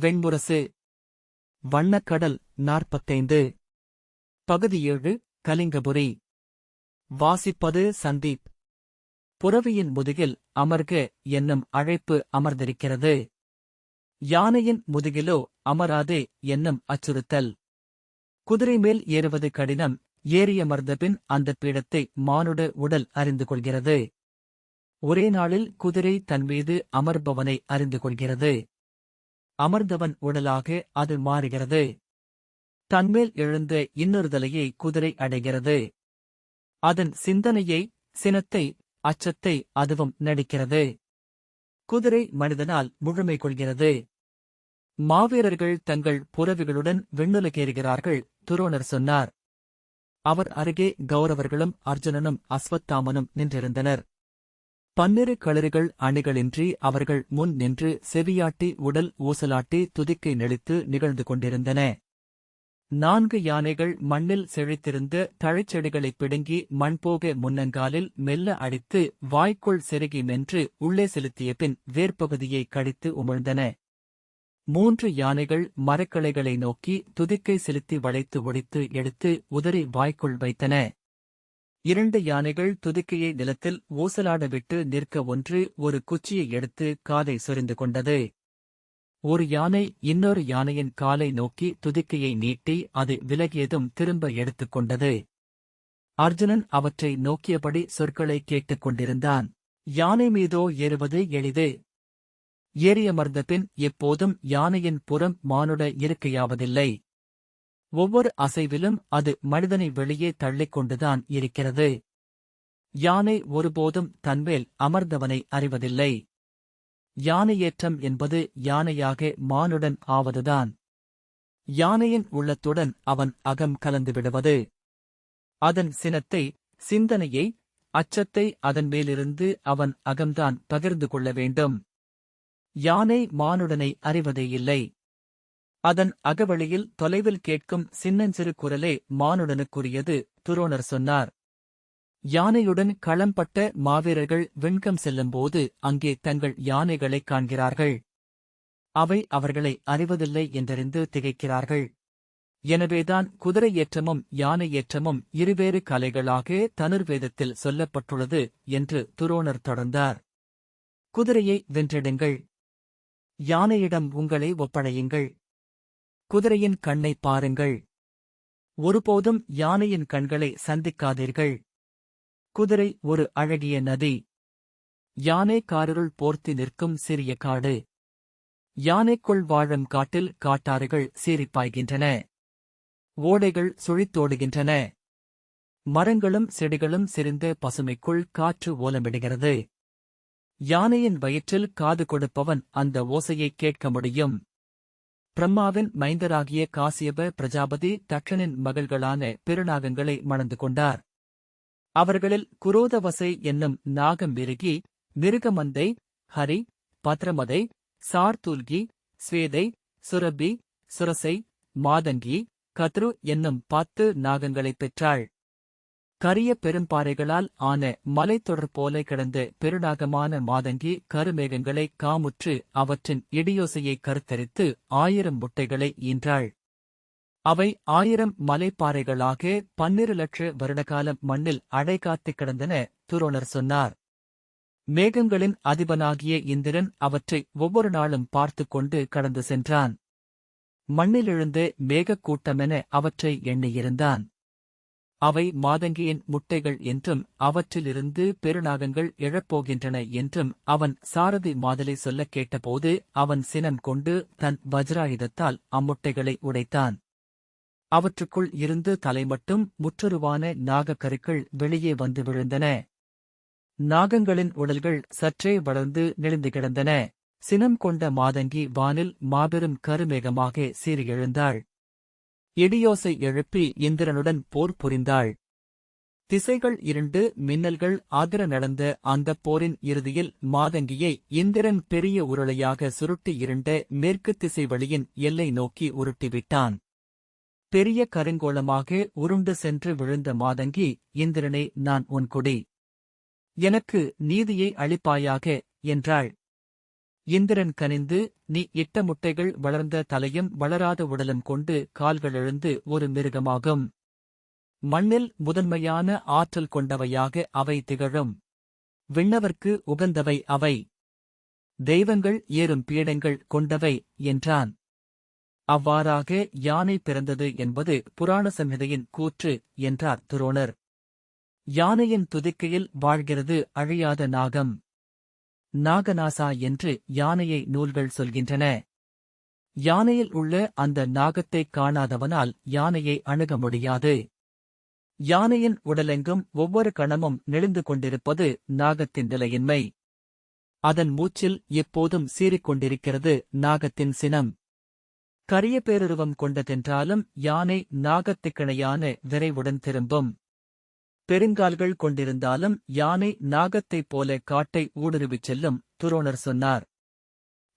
வெண்முரசு வண்ணக்கடல் நாற்பத்தைந்து. பகுதி ஏழு கலிங்கபுரி. வாசிப்பது சந்தீப். புறவியின் முதுகில் அமர்க என்னும் அழைப்பு அமர்ந்திருக்கிறது. யானையின் முதுகிலோ அமராதே என்னும் அச்சுறுத்தல். குதிரை மேல் ஏறுவது கடினம் ஏறியமர்ந்தபின் அந்த பீடத்தை மானுட உடல் அறிந்து கொள்கிறது. ஒரே நாளில் குதிரை தன்மீது அமர்பவனை அறிந்து கொள்கிறது. அமர்ந்தவன் உடலாக அது மாறுகிறது. தன்மேல் எழுந்த இன்னொருதலையை குதிரை அடைகிறது. அதன் சிந்தனையை சினத்தை அச்சத்தை அதுவும் நடிக்கிறது. குதிரை மனிதனால் முழுமை கொள்கிறது. மாவீரர்கள் தங்கள் புறவிகளுடன் விண்ணுலகேறுகிறார்கள் துரோணர் சொன்னார். அவர் அருகே கௌரவர்களும் அர்ஜுனனும் அஸ்வத்தாமனும் நின்றிருந்தனர். பன்னிரு களறுகள் அணிகளின்றி அவர்கள் முன் நின்று செவியாட்டி உடல் ஊசலாட்டி துதிக்கை நெளித்து நிகழ்ந்து கொண்டிருந்தன. நான்கு யானைகள் மண்ணில் செழித்திருந்த தழைச்செடிகளைப் பிடுங்கி மண்போக முன்னங்காலில் மெல்ல அடித்து வாய்க்குள் செருகி மென்று உள்ளே செலுத்திய பின் வேர்ப்பகுதியை கடித்து உமிழ்ந்தன. மூன்று யானைகள் மரக்கிளைகளை நோக்கி துதிக்கை செலுத்தி வளைத்து ஒடித்து எடுத்து உதறி வாய்க்குள் வைத்தன. இரண்டு யானைகள் துதிக்கையை நிலத்தில் ஊசலாடவிட்டு நிற்க ஒன்று ஒரு குச்சியை எடுத்து காதை சொரிந்து கொண்டது. ஒரு யானை இன்னொரு யானையின் காலை நோக்கி துதிக்கையை நீட்டி அது விலகியதும் திரும்ப எடுத்துக் கொண்டது. அர்ஜுனன் அவற்றை நோக்கியபடி சொற்களை கேட்டுக் கொண்டிருந்தான். யானை மீதோ ஏறுவது எளிது. ஏறியமர்ந்த பின் எப்போதும் யானையின் புறம் மானுட இருக்கையாவதில்லை. ஒவ்வொரு அசைவிலும் அது மனிதனை வெளியே தள்ளிக்கொண்டுதான் இருக்கிறது. யானை ஒருபோதும் தன்மேல் அமர்ந்தவனை அறிவதில்லை. யானையேற்றம் என்பது யானையாக மானுடன் ஆவதுதான். யானையின் உள்ளத்துடன் அவன் அகம் கலந்து விடுவது. அதன் சினத்தை சிந்தனையை அச்சத்தை அதன் மேலிருந்து அவன் அகம்தான் பகிர்ந்து கொள்ள வேண்டும். யானை மானுடனை அறிவதே இல்லை. அதன் அகவழியில் தொலைவில் கேட்கும் சின்னஞ்சிறு குரலே மானுடனுக்குரியது துரோணர் சொன்னார். யானையுடன் களம்பட்ட மாவீரர்கள் விண்கம் செல்லும்போது அங்கே தங்கள் யானைகளைக் காண்கிறார்கள். அவை அவர்களை அறிவதில்லை என்றறிந்து திகைக்கிறார்கள். எனவேதான் குதிரை ஏற்றமும் யானை ஏற்றமும் இருவேறு கலைகளாக தனுர்வேதத்தில் சொல்லப்பட்டுள்ளது என்று துரோணர் தொடர்ந்தார். குதிரையை வென்றிடுங்கள். யானையிடம் உங்களை ஒப்படையுங்கள். குதிரையின் கண்ணை பாருங்கள். ஒருபோதும் யானையின் கண்களை சந்திக்காதீர்கள். குதிரை ஒரு அழகிய நதி. யானை காருள் போர்த்தி நிற்கும் சிறிய காடு. யானைக்குள் வாழும் காட்டில் காட்டாறுகள் சீரிப்பாய்கின்றன ஓடைகள் சுழித்தோடுகின்றன மரங்களும் செடிகளும் சிரிந்த பசுமைக்குள் காற்று ஓலமிடுகிறது. யானையின் வயிற்றில் காது கொடுப்பவன் அந்த ஓசையை கேட்க முடியும். பிரம்மாவின் மைந்தராகிய காசியப பிரஜாபதி தட்சனின் மகள்களான பெருநாகங்களை மணந்து கொண்டார். அவர்களில் குரோதவசை என்னும் நாகம் விருகி மிருகமந்தை ஹரி பத்ரமதை சார்தூல்கி ஸ்வேதை சுரபி சுரசை மாதங்கி கத்ரு என்னும் பத்து நாகங்களைப் பெற்றாள். கரிய பெரும்பாறைகளால் ஆன மலைத்தொடர் போல கிடந்த பெருநாகமான மாதங்கி கருமேகங்களை காமுற்று அவற்றின் இடியோசையை கருத்தரித்து ஆயிரம் முட்டைகளை ஈன்றாள். அவை ஆயிரம் மலைப்பாறைகளாக பன்னிரு லட்ச வருடகாலம் மண்ணில் அடைகாத்துக் கிடந்தன துரோணர் சொன்னார். மேகங்களின் அதிபனாகிய இந்திரன் அவற்றை ஒவ்வொரு நாளும் பார்த்துக் கொண்டு கடந்து சென்றான். மண்ணிலெழுந்து மேகக் கூட்டமென அவற்றை எண்ணியிருந்தான். அவை மாதங்கியின் முட்டைகள் என்றும் அவற்றிலிருந்து பெருநாகங்கள் எழப்போகின்றன என்றும் அவன் சாரதி மாதலை சொல்லக் கேட்டபோது அவன் சினம் கொண்டு தன் வஜ்ராயுதத்தால் அம்முட்டைகளை உடைத்தான். அவற்றுக்குள் இருந்து தலைமட்டும் முற்றுருவான நாகக்கருக்கள் வெளியே வந்து விழுந்தன. நாகங்களின் உடல்கள் சற்றே வளர்ந்து நெளிந்து கிடந்தன. சினம் கொண்ட மாதங்கி வானில் மாபெரும் கருமேகமாக சீறி எழுந்தாள் இடியோசை எழுப்பி இந்திரனுடன் போர் புரிந்தாள். திசைகள் இருண்டு மின்னல்கள் ஆதர நடந்த அந்தப் போரின் இறுதியில் மாதங்கியை இந்திரன் பெரிய உருளையாக சுருட்டி இருண்ட மேற்கு திசை வழியின் எல்லை நோக்கி உருட்டிவிட்டான். பெரிய கருங்கோளமாக உருண்டு சென்று விழுந்த மாதங்கி இந்திரனே நான் உன் குடி. எனக்கு நீதியை அளிப்பாயாக என்றாள். இந்திரன் கனிந்து நீ இட்ட முட்டைகள் வளர்ந்த தலையும் வளராத உடலும் கொண்டு கால்கள் எழுந்து ஒரு மிருகமாகும். மண்ணில் முதன்மையான ஆற்றல் கொண்டவையாக அவை திகழும். விண்ணவர்க்கு உகந்தவை அவை. தெய்வங்கள் ஏறும் பீடங்கள் கொண்டவை என்றான். அவ்வாறாக யானை பிறந்தது என்பது புராண சம்ஹிதையின் கூற்று என்றார் துரோணர். யானையின் துதிக்கையில் வாழ்கிறது அழியாத நாகம். நாகநாசா என்று யானையை நூல்கள் சொல்கின்றன. யானையில் உள்ள அந்த நாகத்தைக் காணாதவனால் யானையை அணுக முடியாது. யானையின் உடலெங்கும் ஒவ்வொரு கணமும் நெளிந்து கொண்டிருப்பது நாகத்தின் நிலையின்மை. அதன் மூச்சில் எப்போதும் சீறிக்கொண்டிருக்கிறது நாகத்தின் சினம். கரிய பேருருவம் கொண்டதென்றாலும் யானை நாகத்துக்கிணையான விரைவுடன் திரும்பும். பெருங்கால்கள் கொண்டிருந்தாலும் யானை நாகத்தைப் போல காட்டை ஊடுருவிச் செல்லும் துரோணர் சொன்னார்.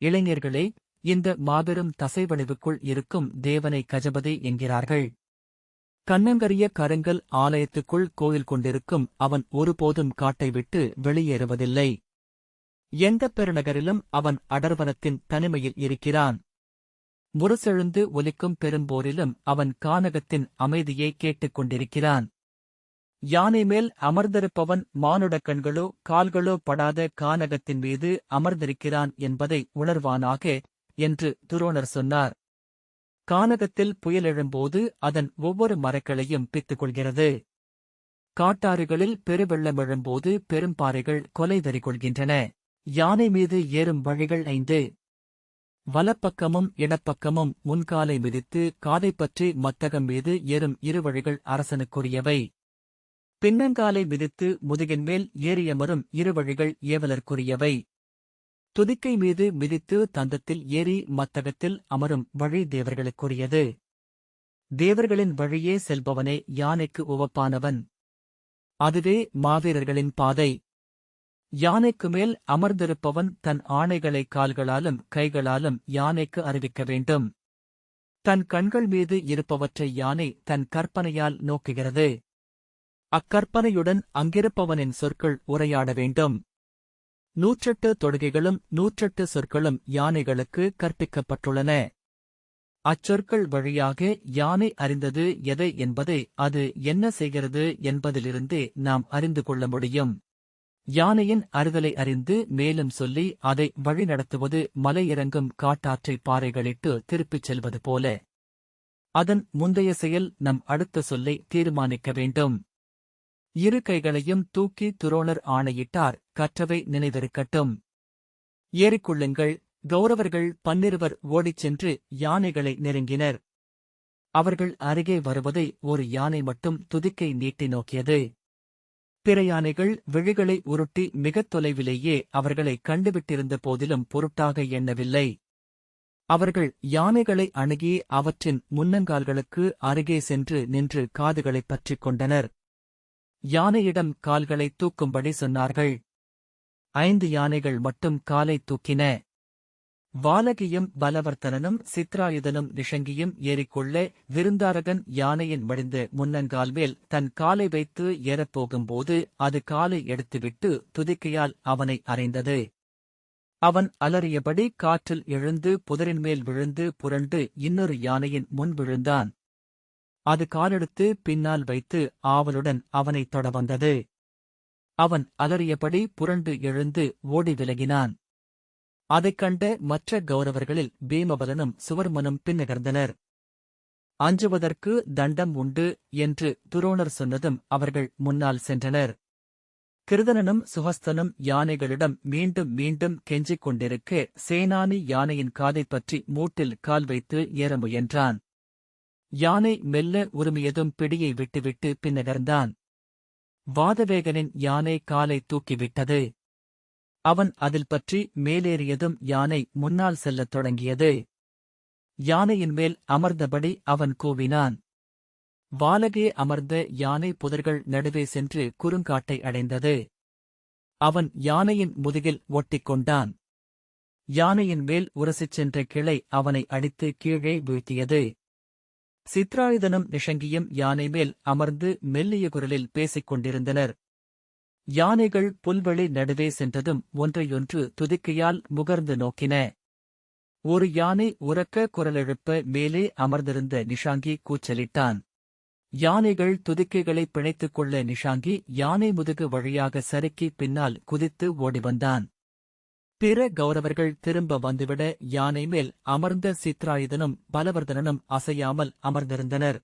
இளைஞர்களே இந்த மாபெரும் தசைவடிவுக்குள் இருக்கும் தேவனை கஜபதி என்கிறார்கள். கண்ணங்கரிய கருங்கல் ஆலயத்துக்குள் கோயில் கொண்டிருக்கும் அவன் ஒருபோதும் காட்டை விட்டு வெளியேறுவதில்லை. எந்தப் பெருநகரிலும் அவன் அடர்வனத்தின் தனிமையில் இருக்கிறான். முரசெழுந்து ஒலிக்கும் பெரும்போரிலும் அவன் கானகத்தின் அமைதியை கேட்டுக் கொண்டிருக்கிறான். யானை மேல் அமர்ந்திருப்பவன் மானுட கண்களோ கால்களோ படாத கானகத்தின் மீது அமர்ந்திருக்கிறான் என்பதை உணர்வானாக என்று துரோணர் சொன்னார். கானகத்தில் புயலெழும்போது அதன் ஒவ்வொரு மரக்களையும் பித்துக் கொள்கிறது காட்டாறுகளில் பெருவெள்ளம் எழும்போது பெரும்பாறைகள் கொலைவெறி கொள்கின்றன யானை மீது ஏறும் வழிகள் ஐந்து. வலப்பக்கமும் இடப்பக்கமும் முன்காலை மிதித்து காதைப்பற்றி மத்தகம் மீது ஏறும் இரு வழிகள் அரசனுக்குரியவை. பின்னங்காலை மிதித்து முதுகின் மேல் ஏறியமரும் இரு வழிகள் ஏவலர்க்குரியவை. துதிக்கை மீது மிதித்து தந்தத்தில் ஏறி மத்தகத்தில் அமரும் வழி தேவர்களுக்குரியது. தேவர்களின் வழியே செல்பவனே யானைக்கு உவப்பானவன். அதுவே மாவீரர்களின் பாதை. யானைக்கு மேல் அமர்ந்திருப்பவன் தன் ஆணைகளை கால்களாலும் கைகளாலும் யானைக்கு அறிவிக்க வேண்டும். தன் கண்கள் மீது இருப்பவற்றை யானை தன் கற்பனையால் நோக்குகிறது. அக்கற்பனையுடன் அங்கிருப்பவனின் சொற்கள் உரையாட வேண்டும். நூற்றெட்டு தொடுகைகளும் நூற்றெட்டு சொற்களும் யானைகளுக்கு கற்பிக்கப்பட்டுள்ளன. அச்சொற்கள் வழியாக யானை அறிந்தது எதை என்பதை அது என்ன செய்கிறது என்பதிலிருந்தே நாம் அறிந்து கொள்ள முடியும். யானையின் அறிதலை அறிந்து மேலும் சொல்லி அதை வழிநடத்துவது மலையிறங்கும் காட்டாற்றை பாறைகளிட்டு திருப்பிச் செல்வது போல. அதன் முந்தைய செயல் நம் அடுத்த சொல்லை தீர்மானிக்க வேண்டும். இரு கைகளையும் தூக்கி துரோணர் ஆணையிட்டார். கற்றவை நினைவிருக்கட்டும். ஏறிக்கொள்ளுங்கள். கௌரவர்கள் பன்னிருவர் ஓடிச் சென்று யானைகளை நெருங்கினர். அவர்கள் அருகே வருவதை ஒரு யானை மட்டும் துதிக்கை நீட்டி நோக்கியது. பிற யானைகள் விழிகளை உருட்டி மிகத் தொலைவிலேயே அவர்களை கண்டுவிட்டிருந்த போதிலும் பொருட்டாக எண்ணவில்லை. அவர்கள் யானைகளை அணுகி அவற்றின் முன்னங்கால்களுக்கு அருகே சென்று நின்று காதுகளைப் பற்றிக் கொண்டனர். யானையிடம் கால்களை தூக்கும்படி சொன்னார்கள். ஐந்து யானைகள் மட்டும் காலை தூக்கின. வாலகியும் பலவர்த்தனனும் சித்ராயுதனும் நிஷங்கியும் ஏறிக்கொள்ள விருந்தாரகன் யானையின் மடிந்து முன்னங்கால் மேல் தன் காலை வைத்து ஏறப்போகும்போது அது காலை எடுத்துவிட்டு துதிக்கையால் அவனை அறைந்தது. அவன் அலறியபடி காற்றில் எழுந்து புதரின் மேல் விழுந்து புரண்டு இன்னொரு யானையின் முன் விழுந்தான். அது காலெடுத்து பின்னால் வைத்து ஆவலுடன் அவனைத் தொட வந்தது. அவன் அலறியபடி புரண்டு எழுந்து ஓடி விலகினான். அதைக் கண்ட மற்ற கௌரவர்களில் பீமபலனும் சுவர்மனும் பின்னகர்ந்தனர். அஞ்சுவதற்கு தண்டம் உண்டு என்று துரோணர் சொன்னதும் அவர்கள் முன்னால் சென்றனர். கிருதனனும் சுஹஸ்தனும் யானைகளிடம் மீண்டும் மீண்டும் கெஞ்சிக் கொண்டிருக்க சேனானி யானையின் காதைப் பற்றி மூட்டில் கால் வைத்து ஏற முயன்றான். யானை மெல்ல உரிமையதும் பிடியை விட்டுவிட்டு பின்னகர்ந்தான் வாதவேகனின் யானை காலை தூக்கிவிட்டது. அவன் அதில் பற்றி மேலேறியதும் யானை முன்னால் செல்லத் தொடங்கியது. யானையின் மேல் அமர்ந்தபடி அவன் கூவினான். வாலகே அமர்ந்த யானை புதர்கள் நடுவே சென்று குறுங்காட்டை அடைந்தது. அவன் யானையின் முதுகில் ஒட்டிக்கொண்டான் யானையின் மேல் உரசிச் சென்ற கிளை அவனை அடித்து கீழே வீழ்த்தியது. சித்ராயுதனும் நிஷங்கியும் யானை மேல் அமர்ந்து மெல்லிய குரலில் பேசிக் கொண்டிருந்தனர். யானைகள் புல்வெளி நடுவே சென்றதும் ஒன்றையொன்று துதிக்கையால் முகர்ந்து நோக்கின. ஒரு யானை உறக்க குரலெழுப்ப மேலே அமர்ந்திருந்த நிஷாங்கி கூச்சலிட்டான். யானைகள் துதிக்கைகளை பிணைத்துக் கொள்ள நிஷாங்கி யானை முதுகு வழியாக சறுக்கி பின்னால் குதித்து ஓடிவந்தான். பிற கௌரவர்கள் திரும்ப வந்துவிட யானை மேல் அமர்ந்த சித்ராயுதனும் பலவர்தனனும் அசையாமல் அமர்ந்திருந்தனர்.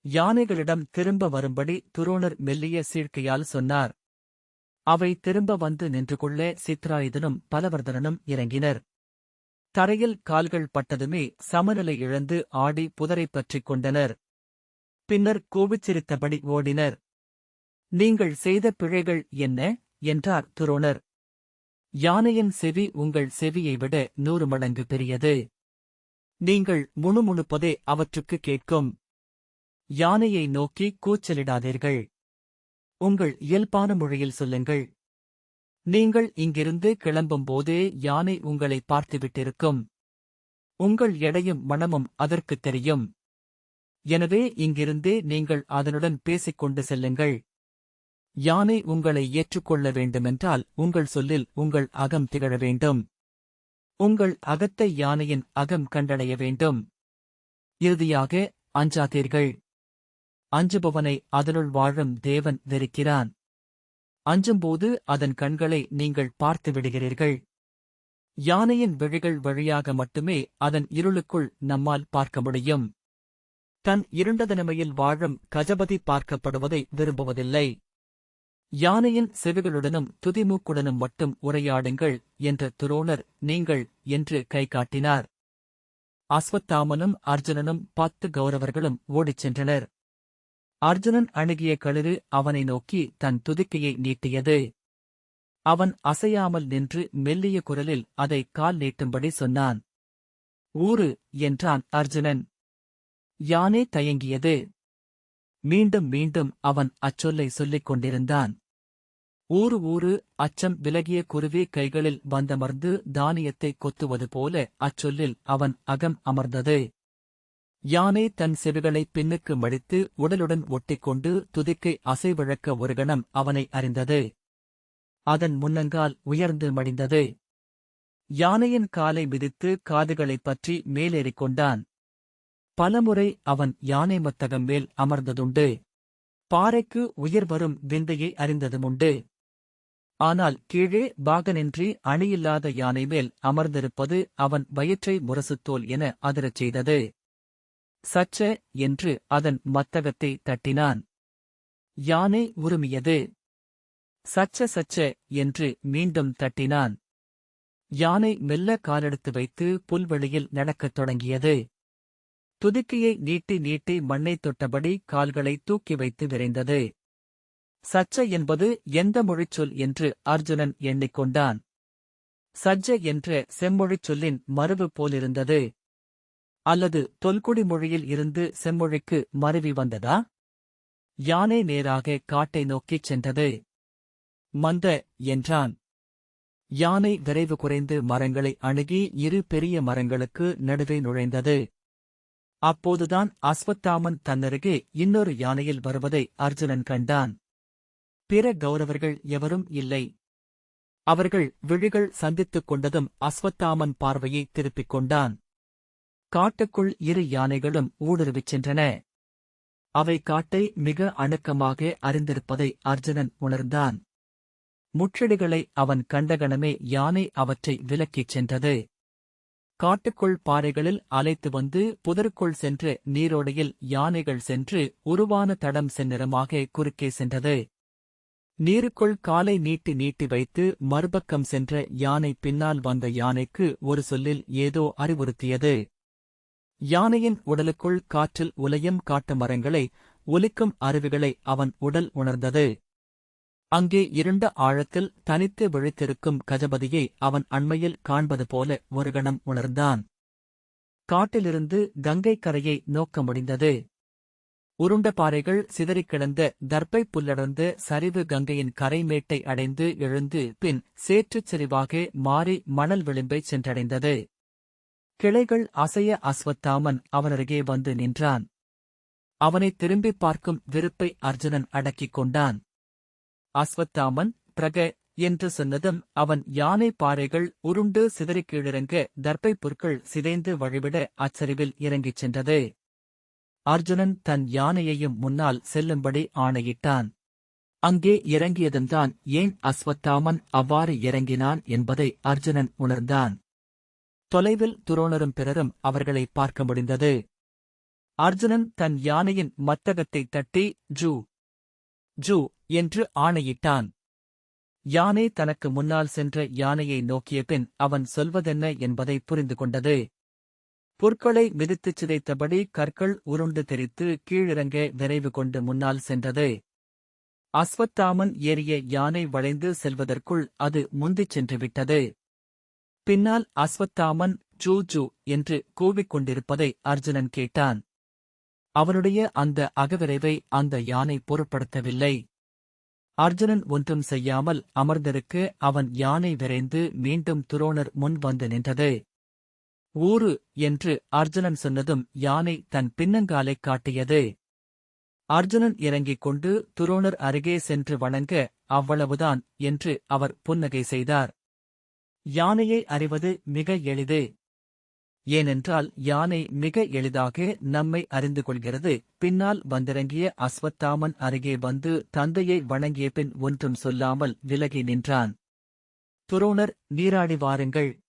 யானைகளிடம் திரும்ப வரும்படி துரோணர் மெல்லிய சீழ்க்கையால் சொன்னார். அவை திரும்ப வந்து நின்று கொள்ள சித்ராயுதனும் பலவர்தனனும் இறங்கினர். தரையில் கால்கள் பட்டதுமே சமநிலை இழந்து ஆடி புதரை பற்றிக் கொண்டனர். பின்னர் கோபிச்சிரித்தபடி ஓடினர். நீங்கள் செய்த பிழைகள் என்ன? என்றார் துரோணர். யானையின் செவி உங்கள் செவியை விட நூறு மடங்கு பெரியது. நீங்கள் முணுமுணுப்பதே அவற்றுக்கு கேட்கும். யானையை நோக்கி கூச்சலிடாதீர்கள். உங்கள் இயல்பான மொழியில் சொல்லுங்கள். நீங்கள் இங்கிருந்து கிளம்பும்போதே யானை உங்களை பார்த்துவிட்டிருக்கும். உங்கள் எடையும் மனமும் அதற்குத் தெரியும். எனவே இங்கிருந்தே நீங்கள் அதனுடன் பேசிக்கொண்டு செல்லுங்கள். யானை உங்களை ஏற்றுக்கொள்ள வேண்டுமென்றால் உங்கள் சொல்லில் உங்கள் அகம் திகழ வேண்டும். உங்கள் அகத்தை யானையின் அகம் கண்டடைய வேண்டும். இறுதியாக அஞ்சாதீர்கள். அஞ்சுபவனை அதனுள் வாழும் தேவன் வெறுக்கிறான். அஞ்சும்போது அதன் கண்களை நீங்கள் பார்த்து விடுகிறீர்கள். யானையின் விழிகள் வழியாக மட்டுமே அதன் இருளுக்குள் நம்மால் பார்க்க முடியும். தன் இருண்டதனமையில் வாழும் கஜபதி பார்க்கப்படுவதை விரும்புவதில்லை. யானையின் செவிகளுடனும் துதிமூக்குடனும் மட்டும் உரையாடுங்கள் என்ற துரோணர் நீங்கள் என்று கை காட்டினார். அஸ்வத்தாமனும் அர்ஜுனனும் பத்து கௌரவர்களும் ஓடிச் சென்றனர். அர்ஜுனன் அணுகிய களிறு அவனை நோக்கி தன் துதிக்கையை நீட்டியது. அவன் அசையாமல் நின்று மெல்லிய குரலில் அதை கால் நீட்டும்படி சொன்னான். ஊரு என்றான் அர்ஜுனன். யானே தயங்கியது. மீண்டும் மீண்டும் அவன் அச்சொல்லை சொல்லிக் கொண்டிருந்தான். ஊரு ஊரு அச்சம் விலகிய குருவி கைகளில் வந்தமர்ந்து தானியத்தை கொத்துவது போல அச்சொல்லில் அவன் அகம் அமர்ந்தது. யானை தன் செவிகளை பின்னுக்கு மடித்து உடலுடன் ஒட்டிக்கொண்டு துதிக்கை அசைவிழக்க ஒரு கணம் அவனை அறிந்தது. அதன் முன்னங்கால் உயர்ந்து மடிந்தது. யானையின் காலை மிதித்து காதுகளைப் பற்றி மேலேறிக் கொண்டான். பலமுறை அவன் யானை மத்தகம் மேல் அமர்ந்ததுண்டு. பாறைக்கு உயிர் வரும் விந்தையை அறிந்ததுமுண்டு. ஆனால் கீழே பாகனின்றி அணியில்லாத யானை மேல் அமர்ந்திருப்பது அவன் வயிற்றை முரசுத்தோல் என அதிரச் செய்தது. சச்ச என்று அதன் மத்தகத்தை தட்டினான். யானை உருமியது. சச்ச சச்ச என்று மீண்டும் தட்டினான். யானை மெல்ல காலெடுத்து வைத்து புல்வெளியில் நடக்கத் தொடங்கியது. துதுக்கியை நீட்டி நீட்டி மண்ணைத் தொட்டபடி கால்களை தூக்கி வைத்து விரைந்தது. சச்ச என்பது எந்த மொழிச்சொல் என்று அர்ஜுனன் எண்ணிக்கொண்டான். சஜ்ஜ என்ற செம்மொழிச் சொல்லின் மரபு போலிருந்தது. அல்லது தொல்குடி மொழியில் இருந்து செம்மொழிக்கு மருவி வந்ததா? யானை நேராக காட்டை நோக்கிச் சென்றது. மந்த என்றான். யானை விரைவு குறைந்து மரங்களை அணுகி இரு பெரிய மரங்களுக்கு நடுவே நுழைந்தது. அப்போதுதான் அஸ்வத்தாமன் தன்னருகே இன்னொரு யானையில் வருவதை அர்ஜுனன் கண்டான். பிற கௌரவர்கள் எவரும் இல்லை. அவர்கள் விழிகள் சந்தித்துக் கொண்டதும் அஸ்வத்தாமன் பார்வையை திருப்பிக் கொண்டான். காட்டுக்குள் இரு யானைகளும் ஊடுருவிச் சென்றன. அவை காட்டை மிக அணுக்கமாக அறிந்திருப்பதை அர்ஜுனன் உணர்ந்தான். முற்றடிகளை அவன் கண்டகணமே யானை அவற்றை விலக்கிச் சென்றது. காட்டுக்குள் பாறைகளில் அலைத்து வந்து புதருக்குள் சென்று நீரோடையில் யானைகள் சென்று உருவான தடம் செந்நிறமாக குறுக்கே சென்றது. நீருக்குள் காலை நீட்டி நீட்டி வைத்து மறுபக்கம் சென்ற யானை பின்னால் வந்த யானைக்கு ஒரு சொல்லில் ஏதோ அறிவுறுத்தியது. யானையின் உடலுக்குள் காற்றில் உலையும் காட்டு மரங்களை ஒலிக்கும் அருவிகளை அவன் உடல் உணர்ந்தது. அங்கே இருண்ட ஆழத்தில் தனித்து விழித்திருக்கும் கஜபதியை அவன் அண்மையில் காண்பது போல ஒரு கணம் உணர்ந்தான். காட்டிலிருந்து கங்கை கரையை நோக்க முடிந்தது. உருண்ட பாறைகள் சிதறிக் கிடந்த தர்ப்பை புல்லடர்ந்து சரிவு கங்கையின் கரைமேட்டை அடைந்து எழுந்து பின் சேற்றுச் செறிவாக மாறி மணல் விளிம்பை சென்றடைந்தது. கிளைகள் அசைய அஸ்வத்தாமன் அவனருகே வந்து நின்றான். அவனை திரும்பிப் பார்க்கும் விருப்பை அர்ஜுனன் அடக்கிக் கொண்டான். அஸ்வத்தாமன் பிரக என்று சொன்னதும் அவன் யானை பாறைகள் உருண்டு சிதறிக்கீழிறங்க தர்ப்பை புற்கள் சிதைந்து வழிவிட அச்சரிவில் இறங்கிச் சென்றது. அர்ஜுனன் தன் யானையையும் முன்னால் செல்லும்படி ஆணையிட்டான். அங்கே இறங்கியதும்தான் ஏன் அஸ்வத்தாமன் அவ்வாறு இறங்கினான் என்பதை அர்ஜுனன் உணர்ந்தான். தொலைவில் துரோணரும் பிறரும் அவர்களை பார்க்க முடிந்தது. அர்ஜுனன் தன் யானையின் மத்தகத்தை தட்டி ஜூ ஜூ என்று ஆணையிட்டான். யானை தனக்கு முன்னால் சென்ற யானையை நோக்கிய பின் அவன் சொல்வதென்ன என்பதை புரிந்து கொண்டது புற்களை மிதித்துச் சிதைத்தபடி கற்கள் உருண்டு தெரித்து கீழிறங்க விரைவு கொண்டு முன்னால் சென்றது. அஸ்வத்தாமன் ஏறிய யானை வளைந்து செல்வதற்குள் அது முந்திச் சென்று விட்டது. பின்னால் அஸ்வத்தாமன் ஜூ ஜூ என்று கூவிக்கொண்டிருப்பதை அர்ஜுனன் கேட்டான். அவனுடைய அந்த அகவிரைவை அந்த யானை பொருட்படுத்தவில்லை. அர்ஜுனன் ஒன்றும் செய்யாமல் அமர்ந்திருக்க அவன் யானை விரைந்து மீண்டும் துரோணர் முன் வந்து நின்றது. ஊரு என்று அர்ஜுனன் சொன்னதும் யானை தன் பின்னங்காலைக் காட்டியது. அர்ஜுனன் இறங்கிக் கொண்டு துரோணர் அருகே சென்று வணங்க அவ்வளவுதான் என்று அவர் புன்னகை செய்தார். யானையை அறிவது மிக எளிது. ஏனென்றால் யானை மிக எளிதாக நம்மை அறிந்து கொள்கிறது. பின்னால் வந்திறங்கிய அஸ்வத்தாமன் அருகே வந்து தந்தையை வணங்கிய பின் ஒன்றும் சொல்லாமல் விலகி நின்றான். துரோணர் நீராடி வாருங்கள்.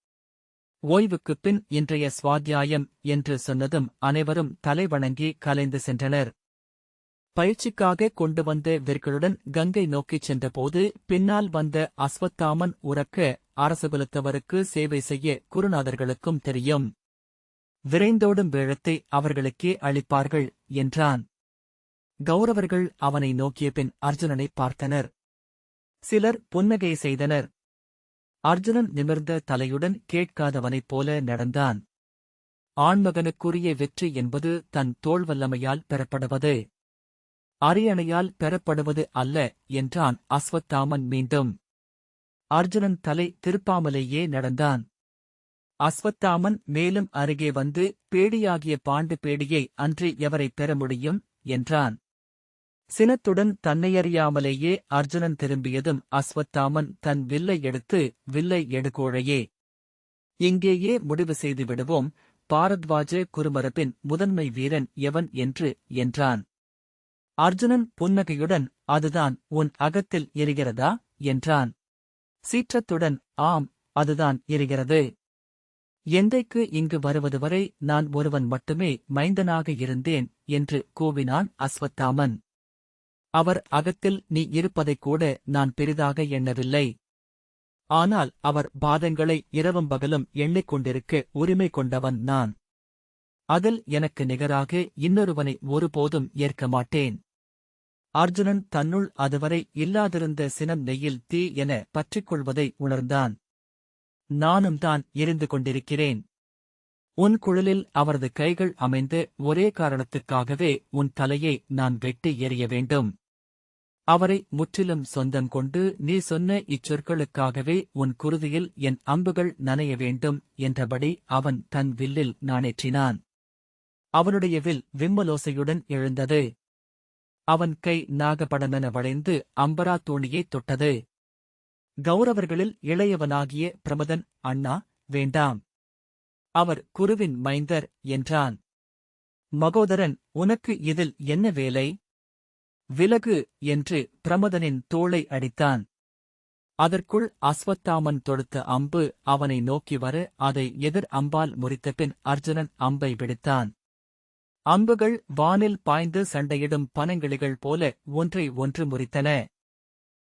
ஓய்வுக்குப் பின் இன்றைய சுவாத்தியாயம் என்று சொன்னதும் அனைவரும் தலைவணங்கி கலைந்து சென்றனர். பயிற்சிக்காக கொண்டு வந்த விற்களுடன் கங்கை நோக்கிச் சென்றபோது பின்னால் வந்த அஸ்வத்தாமன் உறக்க அரசகுலத்தவருக்கு சேவை செய்ய குருநாதர்களுக்கும் தெரியும். விரைந்தோடும் வேழத்தை அவர்களுக்கே அளிப்பார்கள் என்றான். கௌரவர்கள் அவனை நோக்கிய பின் அர்ஜுனனை பார்த்தனர். சிலர் புன்னகை செய்தனர். அர்ஜுனன் நிமிர்ந்த தலையுடன் கேட்காதவனைப் போல நடந்தான். ஆண்மகனுக்குரிய வெற்றி என்பது தன் தோல்வல்லமையால் பெறப்படுவது. அரியணையால் பெறப்படுவது அல்ல என்றான் அஸ்வத்தாமன் மீண்டும். அர்ஜுனன் தலை திருப்பாமலேயே நடந்தான். அஸ்வத்தாமன் மேலும் அருகே வந்து பேடியாகிய பாண்டு பேடியை அன்று எவரை பெற முடியும்? என்றான். சினத்துடன் தன்னையறியாமலேயே அர்ஜுனன் திரும்பியதும் அஸ்வத்தாமன் தன் வில்லை எடுத்து வில்லை எடுகோழையே இங்கேயே முடிவு செய்து விடுவோம். பாரத்வாஜ குருமரபின் முதன்மை வீரன் எவன் என்று? என்றான். அர்ஜுனன் புன்னகையுடன் அதுதான் உன் அகத்தில் எரிகிறதா? என்றான். சீற்றத்துடன் ஆம் அதுதான் எரிகிறது. எந்தைக்கு இங்கு வருவது வரை நான் ஒருவன் மட்டுமே மைந்தனாக இருந்தேன் என்று கூவினான் அஸ்வத்தாமன். அவர் அகத்தில் நீ இருப்பதைக் கூட நான் பெரிதாக எண்ணவில்லை. ஆனால் அவர் பாதங்களை இரவும் பகலும் எண்ணிக் கொண்டிருக்க உரிமை கொண்டவன் நான். அதில் எனக்கு நிகராக இன்னொருவனை ஒருபோதும் ஏற்க மாட்டேன். அர்ஜுனன் தன்னுள் அதுவரை இல்லாதிருந்த சினம் நெய்யில் தீ என பற்றிக்கொள்வதை உணர்ந்தான். நானும் தான் எரிந்து கொண்டிருக்கிறேன். உன் குழலில் அவரது கைகள் அமைந்து ஒரே காரணத்துக்காகவே உன் தலையை நான் வெட்டி எறிய வேண்டும். அவரை முற்றிலும் சொந்தம் கொண்டு நீ சொன்ன இச்சொற்களுக்காகவே உன் குருதியில் என் அம்புகள் நனைய வேண்டும் என்றபடி அவன் தன் வில்லில் நாணேற்றினான். அவனுடைய வில் விம்மலோசையுடன் எழுந்தது. அவன் கை நாகபடமென வளைந்து அம்பரா தோணியைத் தொட்டது. கௌரவர்களில் இளையவனாகிய பிரமதன் அண்ணா வேண்டாம். அவர் குருவின் மைந்தர் என்றான். மகோதரன் உனக்கு இதில் என்ன வேலை? விலகு என்று பிரமதனின் தோளை அடித்தான். அதற்குள் அஸ்வத்தாமன் தொடுத்த அம்பு அவனை நோக்கி வர அதை எதிர் அம்பால் முறித்தபின் அர்ஜுனன் அம்பை விடுத்தான். அம்புகள் வானில் பாய்ந்து சண்டையிடும் பனங்கிளிகள் போல ஒன்றை ஒன்று முறித்தன.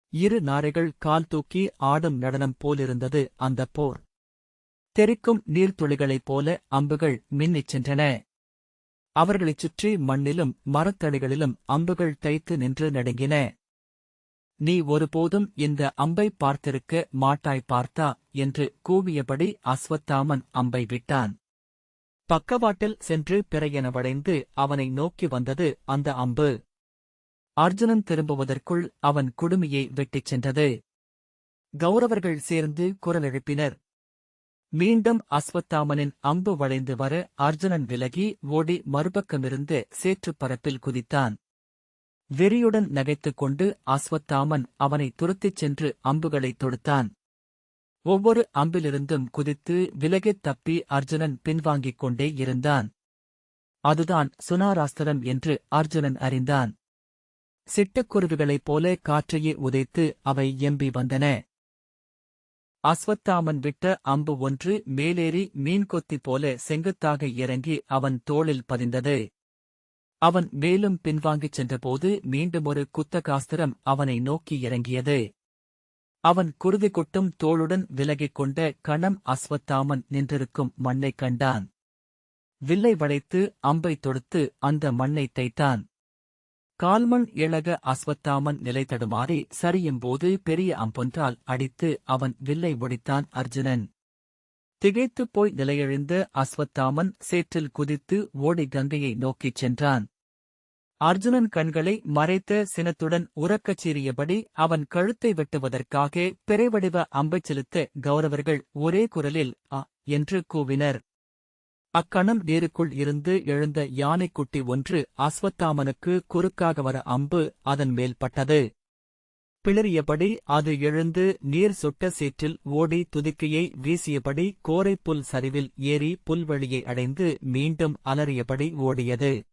இரு நாரைகள் கால் தூக்கி ஆடும் நடனம் போலிருந்தது அந்தப் போர். தெறிக்கும் நீர்த்துளிகளைப் போல அம்புகள் மின்னிச் சென்றன. அவர்களைச் சுற்றி மண்ணிலும் மரத்தடிகளிலும் அம்புகள் தைத்து நின்று நடுங்கின. நீ ஒருபோதும் இந்த அம்பை பார்த்திருக்க மாட்டாய் பார்த்தா என்று கூவியபடி அஸ்வத்தாமன் அம்பை விட்டான். பக்கவாட்டில் சென்று பிறையென வளைந்து அவனை நோக்கி வந்தது அந்த அம்பு. அர்ஜுனன் திரும்புவதற்குள் அவன் குடுமியை வெட்டிச் சென்றது. கௌரவர்கள் சேர்ந்து குரல் எழுப்பினர். மீண்டும் அஸ்வத்தாமனின் அம்பு வளைந்து வர அர்ஜுனன் விலகி ஓடி மறுபக்கமிருந்து சேற்றுப் பரப்பில் குதித்தான். வெறியுடன் நகைத்துக் கொண்டு அஸ்வத்தாமன் அவனை துரத்திச் சென்று அம்புகளைத் தொடுத்தான். ஒவ்வொரு அம்பிலிருந்தும் குதித்து விலகித் தப்பி அர்ஜுனன் பின்வாங்கிக் கொண்டே இருந்தான். அதுதான் சுனாராஸ்திரம் என்று அர்ஜுனன் அறிந்தான். சிட்டுக்குருவிகளைப் போல காற்றையே உதைத்து அவை எம்பி வந்தன. அஸ்வத்தாமன் விட்ட அம்பு ஒன்று மேலேறி மீன்கொத்தி போல செங்குத்தாக இறங்கி அவன் தோளில் பதிந்தது. அவன் மேலும் பின்வாங்கிச் சென்றபோது மீண்டுமொரு குத்தகாஸ்திரம் அவனை நோக்கி இறங்கியது. அவன் குருதி கொட்டும் தோளுடன் விலகிக் கொண்ட கணம் அஸ்வத்தாமன் நின்றிருக்கும் மண்ணைக் கண்டான். வில்லை வளைத்து அம்பை தொடுத்து அந்த மண்ணைத் தைத்தான் கால்மண் இழக அஸ்வத்தாமன் நிலை தடுமாறி சரியும்போது பெரிய அம்பொன்றால் அடித்து அவன் வில்லை ஒடித்தான் அர்ஜுனன். திகைத்துப் போய் நிலையெழுந்த அஸ்வத்தாமன் சேற்றில் குதித்து ஓடி கங்கையை நோக்கிச் சென்றான். அர்ஜுனன் கண்களை மறைத்த சினத்துடன் உறக்கச் சீறியபடி அவன் கழுத்தை வெட்டுவதற்காக பிறைவடிவ அம்பைச் செலுத்த கௌரவர்கள் ஒரே குரலில் அ என்று கூவினர். அக்கணம் நேருக்குள் இருந்து எழுந்த யானைக்குட்டி ஒன்று அஸ்வத்தாமனுக்கு குறுக்காக வர அம்பு அதன் மேல் பட்டது. பிளறியபடி அது எழுந்து நீர் சுட்ட சீற்றில் ஓடி துதிக்கையை வீசியபடி கோரைப்புல் சரிவில் ஏறி புல்வெளியை அடைந்து மீண்டும் அலறியபடி ஓடியது.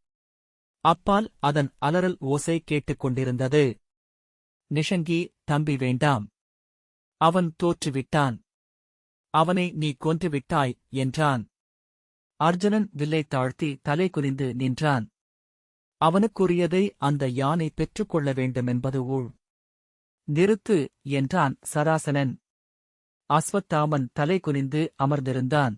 அப்பால் அதன் அலறல் ஓசை கேட்டுக் கொண்டிருந்தது. நிஷங்கி தம்பி வேண்டாம். அவன் தோற்றுவிட்டான். அவனை நீ கொன்றுவிட்டாய் என்றான். அர்ஜுனன் வில்லை தாழ்த்தி தலை குனிந்து நின்றான். அவனுக்குரியதை அந்த யானை பெற்றுக்கொள்ள வேண்டுமென்பது ஊழ். நிறுத்து என்றான் சராசனன். அஸ்வத்தாமன் தலை குனிந்து அமர்ந்திருந்தான்.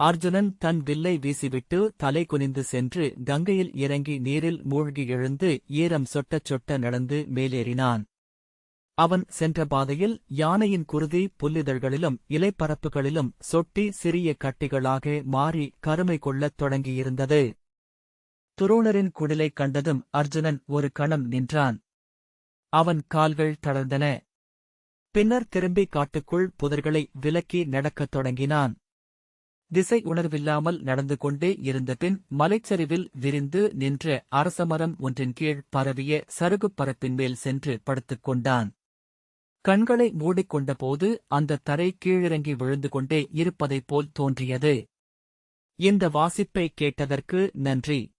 அர்ஜுனன் தன் வில்லை வீசிவிட்டு தலை குனிந்து சென்று கங்கையில் இறங்கி நீரில் மூழ்கி எழுந்து ஈரம் சொட்டச் சொட்ட நடந்து மேலேறினான். அவன் சென்ற பாதையில் யானையின் குருதி புல்லிதழ்களிலும் இலைப்பரப்புகளிலும் சொட்டி சிறிய கட்டிகளாக மாறி கருமை கொள்ளத் தொடங்கியிருந்தது. துரோணரின் குடிலைக் கண்டதும் அர்ஜுனன் ஒரு கணம் நின்றான். அவன் கால்கள் தளர்ந்தன. பின்னர் திரும்பி காட்டுக்குள் புதர்களை விலக்கி நடக்கத் தொடங்கினான். திசை உணர்வில்லாமல் நடந்து கொண்டே இருந்தபின் மலைச்சரிவில் விரிந்து நின்ற அரசமரம் ஒன்றின் கீழ் பரவிய சருகுப் பரப்பின் மேல் சென்று படுத்துக் கொண்டான். கண்களை மூடிக்கொண்டபோது அந்த தரை கீழிறங்கி விழுந்து கொண்டே இருப்பதைப் போல் தோன்றியது. இந்த வாசிப்பை கேட்டதற்கு நன்றி.